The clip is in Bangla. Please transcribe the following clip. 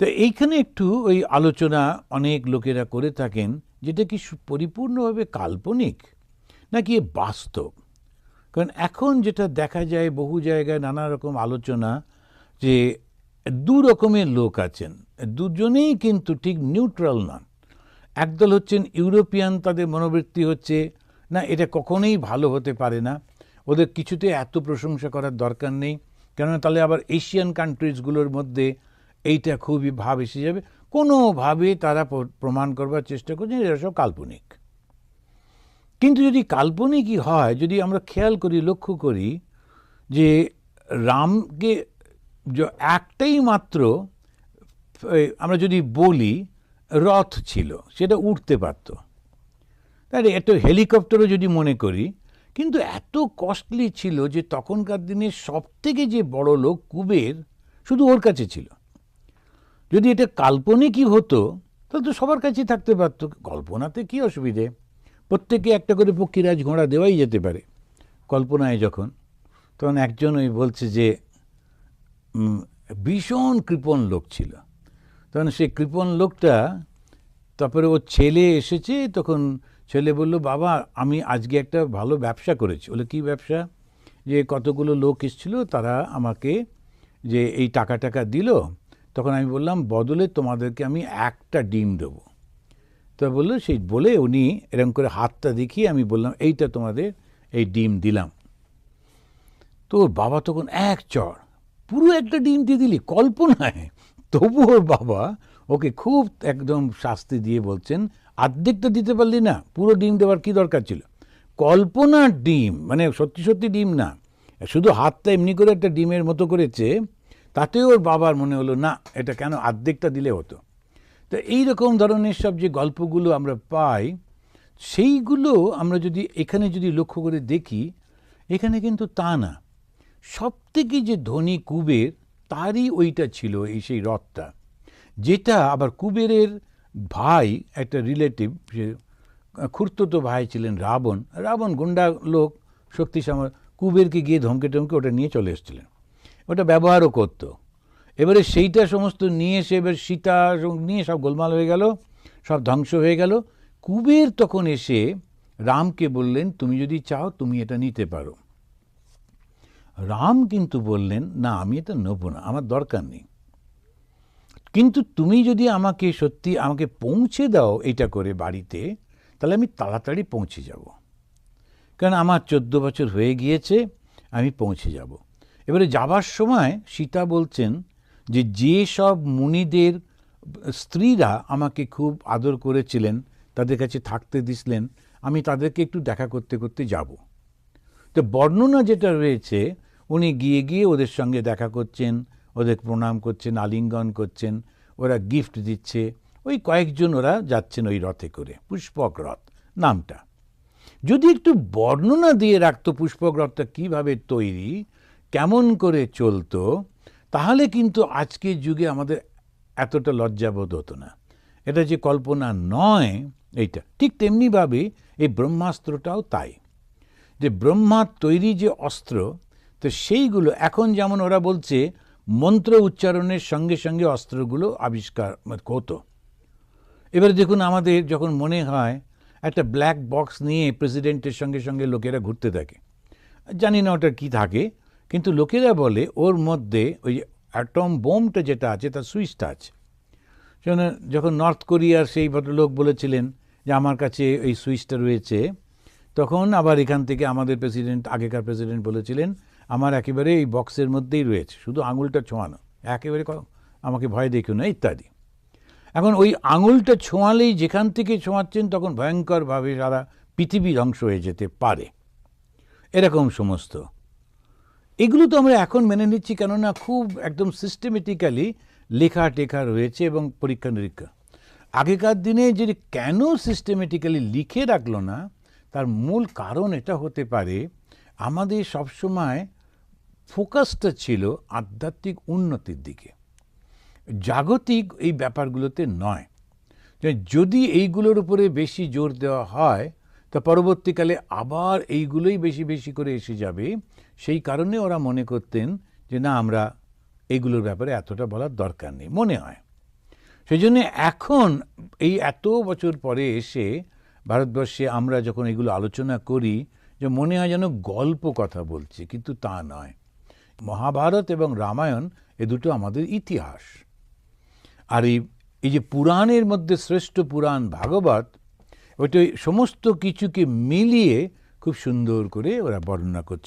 তো এইখানে একটু ওই আলোচনা অনেক লোকেরা করে থাকেন যেটা কি পরিপূর্ণভাবে কাল্পনিক নাকি বাস্তব? কারণ এখন যেটা দেখা যায় বহু জায়গায় নানা রকম আলোচনা যে দু রকমের লোক আছেন, দুজনেই কিন্তু ঠিক নিউট্রাল নন। একদল হচ্ছেন ইউরোপিয়ান, তাদের মনোবৃত্তি হচ্ছে, না, এটা কখনোই ভালো হতে পারে না। ওদের কিছুতে এত প্রশংসা করার দরকার নেই। কেননা তাহলে আবার এশিয়ান কান্ট্রিজগুলোর মধ্যে এইটা খুবই ভাব এসে যাবে। কোনোভাবে তারা প্র- প্রমাণ করবার চেষ্টা করছেন এরা সব কাল্পনিক। কিন্তু যদি কাল্পনিকই হয়, যদি আমরা খেয়াল করি, লক্ষ্য করি যে রামকে একটাই মাত্র আমরা যদি বলি রথ ছিল, সেটা উঠতে পারত। তাহলে এত হেলিকপ্টারও যদি মনে করি, কিন্তু এত কস্টলি ছিল যে তখনকার দিনে সব থেকে যে বড় লোক কুবের শুধু ওর কাছে ছিল। যদি এটা কাল্পনিকই হতো, তাহলে তো সবার কাছেই থাকতে পারতো। কল্পনাতে কি অসুবিধে? প্রত্যেকে একটা করে পক্ষীরাজ ঘোড়া দেওয়াই যেতে পারে। কল্পনায় যখন, তখন একজন ওই বলছে যে ভীষণ কৃপণ লোক ছিল। তখন সেই কৃপণ লোকটা, তারপরে ওর ছেলে এসেছে, তখন ছেলে বলল, বাবা, আমি আজকে একটা ভালো ব্যবসা করেছি। বলে, কী ব্যবসা? যে, কতগুলো লোক এসেছিল, তারা আমাকে যে, এই টাকা টাকা দিল তখন আমি বললাম, বদলে তোমাদেরকে আমি একটা ডিম দেবো। তো বলল, সেই বলে উনি এরকম করে হাতটা দেখিয়ে আমি বললাম, এইটা তোমাদের এই ডিম দিলাম। তো ওর বাবা তখন এক চড় পুরো একটা ডিম দিয়ে দিলি, কল্পনায়? তবু ওর বাবা ওকে খুব একদম শাস্তি দিয়ে বলছেন অর্ধেকটা দিতে পারলি না, পুরো ডিম দেওয়ার কি দরকার ছিল? কল্পনার ডিম মানে সত্যি সত্যি ডিম না, শুধু হাতটা এমনি করে একটা ডিমের মতো করেছে তাতেও ওর বাবার মনে হলো, না, এটা কেন আর্ধেকটা দিলে হতো? তো এই রকম ধরনের সব যে গল্পগুলো আমরা পাই, সেইগুলো আমরা যদি এখানে যদি লক্ষ্য করে দেখি, এখানে কিন্তু তা না। সব থেকে যে ধনী কুবের, তারই ওইটা ছিল এই সেই রথটা, যেটা আবার কুবেরের ভাই, একটা রিলেটিভ, সে খুর্ততো ভাই ছিলেন রাবণ। রাবণ গুন্ডা লোক শক্তি সামর কুবেরকে গিয়ে ধমকে টমকে ওটা নিয়ে চলে এসেছিলেন। ওটা ব্যবহারও করতো। এবারে সেইটা সমস্ত নিয়ে এসে এবার সীতা নিয়ে সব গোলমাল হয়ে গেল, সব ধ্বংস হয়ে গেল। কুবের তখন এসে রামকে বললেন, তুমি যদি চাও, তুমি এটা নিতে পারো। রাম কিন্তু বললেন, না, আমি এটা নেব না, আমার দরকার নেই। কিন্তু তুমি যদি আমাকে সত্যি আমাকে পৌঁছে দাও এটা করে বাড়িতে, তাহলে আমি তাড়াতাড়ি পৌঁছে যাব। কারণ আমার চোদ্দ বছর হয়ে গিয়েছে, আমি পৌঁছে যাব। এবারে যাবার সময় সীতা বলছেন যে যে সব মুনিদের, স্ত্রীরা আমাকে খুব আদর করেছিলেন, তাদের কাছে থাকতে দিছিলেন, আমি তাদেরকে একটু দেখা করতে করতে যাব। তো বর্ণনা যেটা রয়েছে, উনি গিয়ে গিয়ে ওদের সঙ্গে দেখা করছেন, ওদের প্রণাম করছেন, আলিঙ্গন করছেন, ওরা গিফট দিচ্ছে, ওই কয়েকজন ওরা যাচ্ছেন ওই রথে করে, পুষ্পক রথ, নামটা। যদি একটু বর্ণনা দিয়ে রাখতো পুষ্পক রথটা কীভাবে তৈরি কেমন করে চলতো, তাহলে কিন্তু আজকের যুগে আমাদের এতটা লজ্জাবোধ হতো না। এটা যে কল্পনা নয়, এইটা ঠিক তেমনিভাবে এই ব্রহ্মাস্ত্রটাও তাই। যে ব্রহ্মার তৈরি যে অস্ত্র, তো সেইগুলো এখন যেমন ওরা বলছে, মন্ত্র উচ্চারণের সঙ্গে সঙ্গে অস্ত্রগুলো আবিষ্কার হতো। এবারে দেখুন আমাদের যখন মনে হয়, একটা ব্ল্যাক বক্স নিয়ে প্রেসিডেন্টের সঙ্গে সঙ্গে লোকেরা ঘুরতে থাকে। জানি না ওটা কী থাকে কিন্তু লোকেরা বলে ওর মধ্যে ওই অ্যাটম বোমটা যেটা আছে, তার সুইচটা আছে। যখন নর্থ কোরিয়ার সেই ভদ্রলোক বলেছিলেন যে আমার কাছে এই সুইচটা রয়েছে, তখন আবার এখান থেকে আমাদের প্রেসিডেন্ট, আগেকার প্রেসিডেন্ট বলেছিলেন, আমার একেবারে এই বক্সের মধ্যেই রয়েছে, শুধু আঙুলটা ছোঁয়ানো, একেবারে আমাকে ভয় দেখো না, ইত্যাদি। এখন ওই আঙুলটা ছোঁয়ালেই যেখান থেকে ছোঁয়াচ্ছেন, তখন ভয়ঙ্করভাবে সারা পৃথিবী ধ্বংস হয়ে যেতে পারে। এরকম সমস্ত। এগুলো তো আমরা এখন মেনে নিচ্ছি কেননা খুব একদম সিস্টেমেটিক্যালি লেখা টেখা রয়েছে এবং পরীক্ষা নিরীক্ষা। আগেকার দিনে যদি কেন সিস্টেমেটিক্যালি লিখে রাখল না, তার মূল কারণ এটা হতে পারে আমাদের সবসময় ফোকাসটা ছিল আধ্যাত্মিক উন্নতির দিকে। জাগতিক এই ব্যাপারগুলোতে নয়। যদি এইগুলোর উপরে বেশি জোর দেওয়া হয় তা পরবর্তীকালে আবার এইগুলোই বেশি বেশি করে এসে যাবে। সেই কারণে ওরা মনে করতেন যে, না, আমরা এইগুলোর ব্যাপারে এতটা বলার দরকার নেই। মনে হয়। সেই জন্য এখন এই এত বছর পরে এসে ভারতবর্ষে আমরা যখন এগুলো আলোচনা করি, যে মনে হয় যেন গল্প কথা বলছি, কিন্তু তা নয়। মহাভারত এবং রামায়ণ এ দুটো আমাদের ইতিহাস। আর এই এই যে পুরাণের মধ্যে শ্রেষ্ঠ পুরাণ ভাগবত ওইটা সমস্ত কিছুকে মিলিয়ে খুব সুন্দর করে ওরা বর্ণনা করছে।